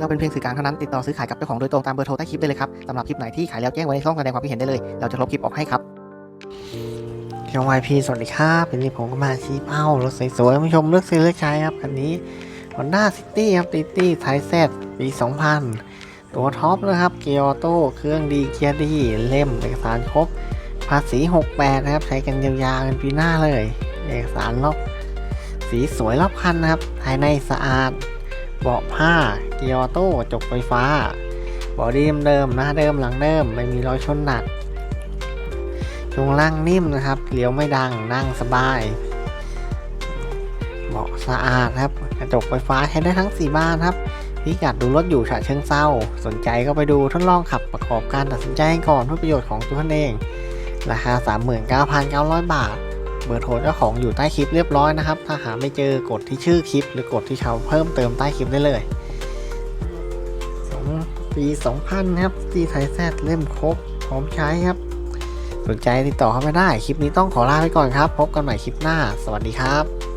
เราเป็นเพียงสื่อกลางเท่านั้นติดต่อซื้อขายกับเจ้าของโดยตรงตามเบอร์โทรใต้คลิปได้เลยครับสำหรับคลิปไหนที่ขายแล้วแจ้งไว้ในช่องแสดงความคิดเห็นได้เลย เราจะลบคลิปออกให้ครับช่องวายพีสวัสดีครับเป็นนี้ผมก็มาชี้เป้ารถสวยๆผู้ชมเลือกซื้อเลือกใช้ครับคันนี้ Honda City ครับ City ไทแซดปี 2000 ตัวท็อปนะครับ เกียร์ออโต้เครื่องดีเกียร์ดีเล่มเอกสารครบ ภาษี 68 นะครับ ใช้กันยาวๆกันปีหน้าเลย เอกสารรอบสีสวยรอบคันนะครับ ภายในสะอาด เบาะผ้า เกียร์ออโต้จกไฟฟ้าบอดี้เดิมหน้าเดิมหลังเดิม ไม่มีรอยชนหนักช่วงล่างนิ่มนะครับเลี้ยวไม่ดังนั่งสบายเบาะสะอาดครับกระจกไฟฟ้าใช้ได้ทั้ง 4 บ้านครับพิกัดดูรถอยู่ฉะเชิงเซาสนใจก็ไปดูทดลองขับประกอบการตัดสินใจก่อนเพื่อประโยชน์ของตัวท่านเอง ราคา 39,900 บาท บอร์โทรเจ้าของอยู่ใต้คลิปเรียบร้อยนะครับ ถ้าหาไม่เจอกดที่ชื่อคลิป หรือกดที่ชาวเพิ่มเติมใต้คลิปได้เลยสองปี2000ครับตีไทยแซดเล่มครบพร้อมใช้ครับ สนใจติดต่อเข้ามาได้ คลิปนี้ต้องขอลาไปก่อนครับ พบกันใหม่คลิปหน้า สวัสดีครับ